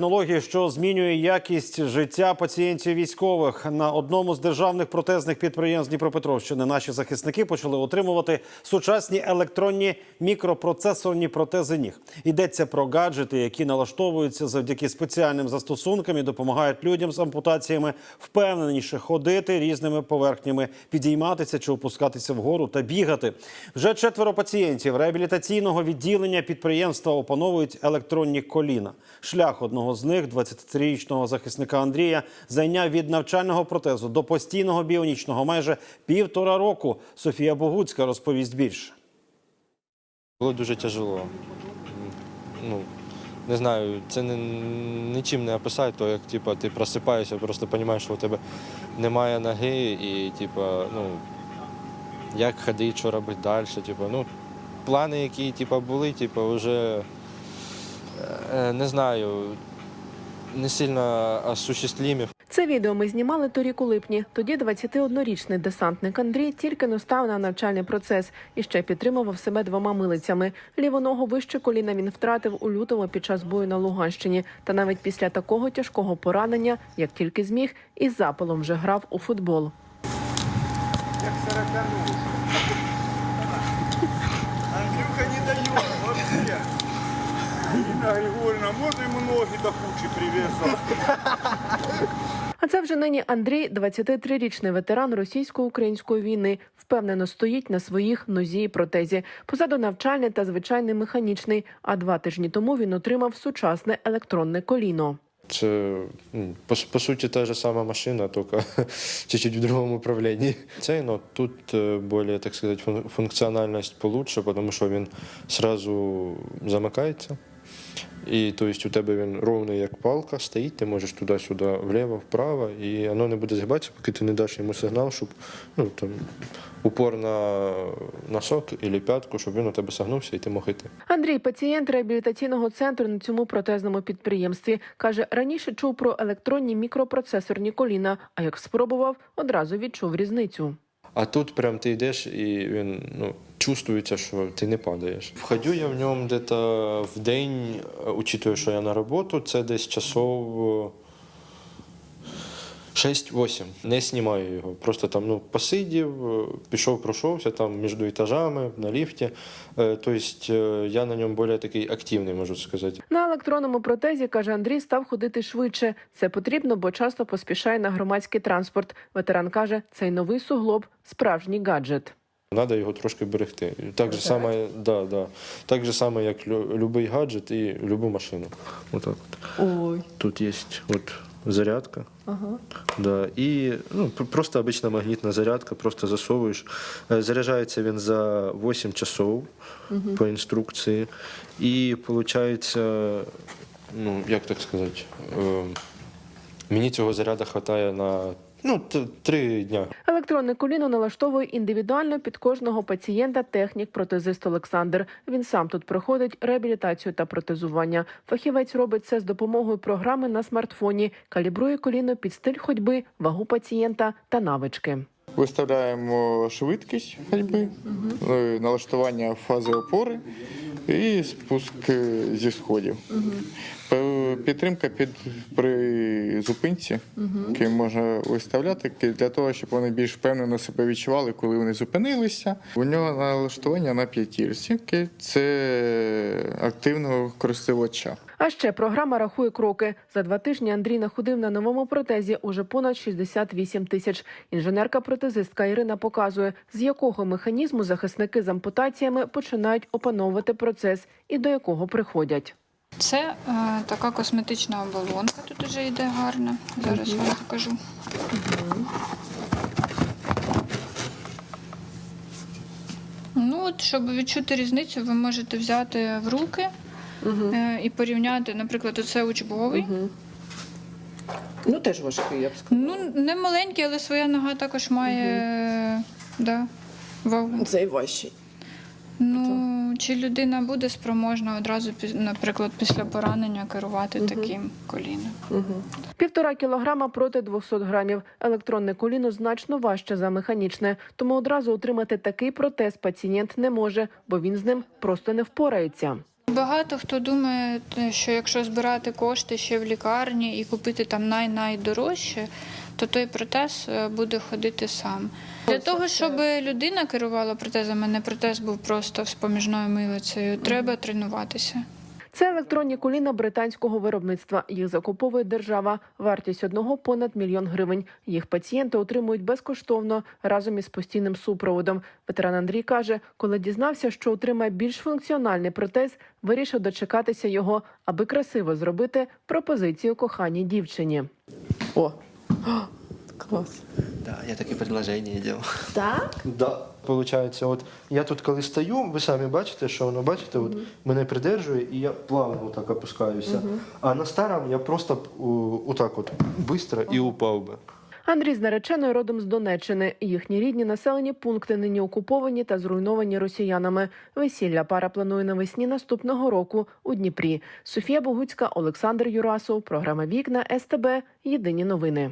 Технології, що змінює якість життя пацієнтів військових на одному з державних протезних підприємств Дніпропетровщини. Наші захисники почали отримувати сучасні електронні мікропроцесорні протези ніг. Йдеться про гаджети, які налаштовуються завдяки спеціальним застосункам і допомагають людям з ампутаціями впевненіше ходити різними поверхнями, підійматися чи опускатися вгору та бігати. Вже четверо пацієнтів реабілітаційного відділення підприємства опановують електронні коліна. Шлях одного з них, 23-річного захисника Андрія, зайняв від навчального протезу до постійного біонічного майже півтора року. Софія Богуцька розповість більше. Було дуже тяжело. Ну, не знаю, це не, нічим не описати, то як типу, ти просипаєшся, просто розумієш, що у тебе немає ноги і типу, ну, як ходити, що робити далі. Типу, ну, плани, які типу, були, типу, вже е, не знаю, не сильно осуществимі. Це відео ми знімали торік у липні. Тоді 21-річний десантник Андрій тільки не став на навчальний процес і ще підтримував себе двома милицями. Ліву ногу вище коліна він втратив у лютому під час бою на Луганщині. Та навіть після такого тяжкого поранення, як тільки зміг, із запалом вже грав у футбол. Андрюха Ирина Григорьевна, можно ему ноги до кучи привязать? А це вже нині Андрій, 23-річний ветеран російсько-української війни, впевнено стоїть на своїх нозі і протезі. Позаду навчальний та звичайний механічний. А два тижні тому він отримав сучасне електронне коліно. Це ну, по, по суті та ж сама машина, тільки чуть-чуть в другому управлінні. Цей ну, тут е, більш, так сказати, фун- функціональність получше, тому що він одразу замикається. І то есть, у тебе він ровний, як палка, стоїть, ти можеш туди-сюди, вліво, вправо, і воно не буде згибатися, поки ти не даш йому сигнал, щоб ну, там, упор на носок або п'ятку, щоб він у тебе сагнувся і ти мог йти. Андрій, пацієнт реабілітаційного центру на цьому протезному підприємстві, каже, раніше чув про електронні мікропроцесорні коліна, а як спробував, одразу відчув різницю. А тут прям ти йдеш і він ну, чувствується, що ти не падаєш. Входю я в ньому десь в день, е, учитывая, що я на роботу, це десь часов е, 6-8. Не знімаю його. Просто там ну, посидів, е, пішов, пройшовся там між етажами, на ліфті. Е, Тобто е, я на ньому більш такий активний, можу сказати. На електронному протезі, каже Андрій, став ходити швидше. Це потрібно, бо часто поспішає на громадський транспорт. Ветеран каже, цей новий суглоб справжній гаджет. Треба його трошки берегти. Так же саме, да, да. так же саме, як любий гаджет і любу машину. Отак от. Ой, Тут є от зарядка. ага. Да, і ну, просто обична магнітна зарядка, просто засовуєш. Е, Заряджається він за 8 часов по інструкції. І виходить, ну, як так сказати, е, мені цього заряду вистачає на ну, т- 3 дня. Електронне коліно налаштовує індивідуально під кожного пацієнта технік протезист Олександр. Він сам тут проходить реабілітацію та протезування. Фахівець робить це з допомогою програми на смартфоні, калібрує коліно під стиль ходьби, вагу пацієнта та навички. Виставляємо швидкість ходьби, е, налаштування фази опори і спуск зі сходів. Підтримка під при зупинці, яку можна виставляти для того, щоб вони більш впевнено себе відчували, коли вони зупинилися. У нього налаштування на п'ятірці. Це активного користувача. А ще програма рахує кроки. За два тижні Андрій находив на новому протезі уже понад 68 тисяч. Інженерка-протезистка Ірина показує, з якого механізму захисники з ампутаціями починають опановувати процес і до якого приходять. Це е, така косметична оболонка, тут вже йде гарна. Зараз вам покажу. Ну, от, щоб відчути різницю, ви можете взяти в руки е, і порівняти, наприклад, оце учбовий. Ну теж важкий, я б сказала. Ну, не маленький, але своя нога також має е, да, вагу. Цей важчий. Ну, чи людина буде спроможна одразу, пі- наприклад, після поранення керувати таким коліном? Півтора кілограма проти 200 грамів. Електронне коліно значно важче за механічне, тому одразу отримати такий протез пацієнт не може, бо він з ним просто не впорається. Багато хто думає, що якщо збирати кошти ще в лікарні і купити там най-найдорожче, то той протез е, буде ходити сам. Для того, щоб людина керувала протезами, не протез був просто з поміжною милицею, треба тренуватися. Це електронні коліна британського виробництва. Їх закуповує держава. Вартість одного понад мільйон гривень. Їх пацієнти отримують безкоштовно разом із постійним супроводом. Ветеран Андрій каже, коли дізнався, що отримає більш функціональний протез, вирішив дочекатися його, аби красиво зробити пропозицію коханій дівчині. О, клас. Да, я такие предложения делал. Так? Да. Получається, от я тут коли стою, ви самі бачите, що воно бачите, от мене придержує, і я плавно так опускаюся. А на старому я просто б, у- отак от швидко і упав би. Андрій з нареченою родом з Донеччини. Їхні рідні населені пункти нині окуповані та зруйновані росіянами. Весілля пара планує навесні наступного року у Дніпрі. Софія Богуцька, Олександр Юрасов. Програма Вікна СТБ. Єдині новини.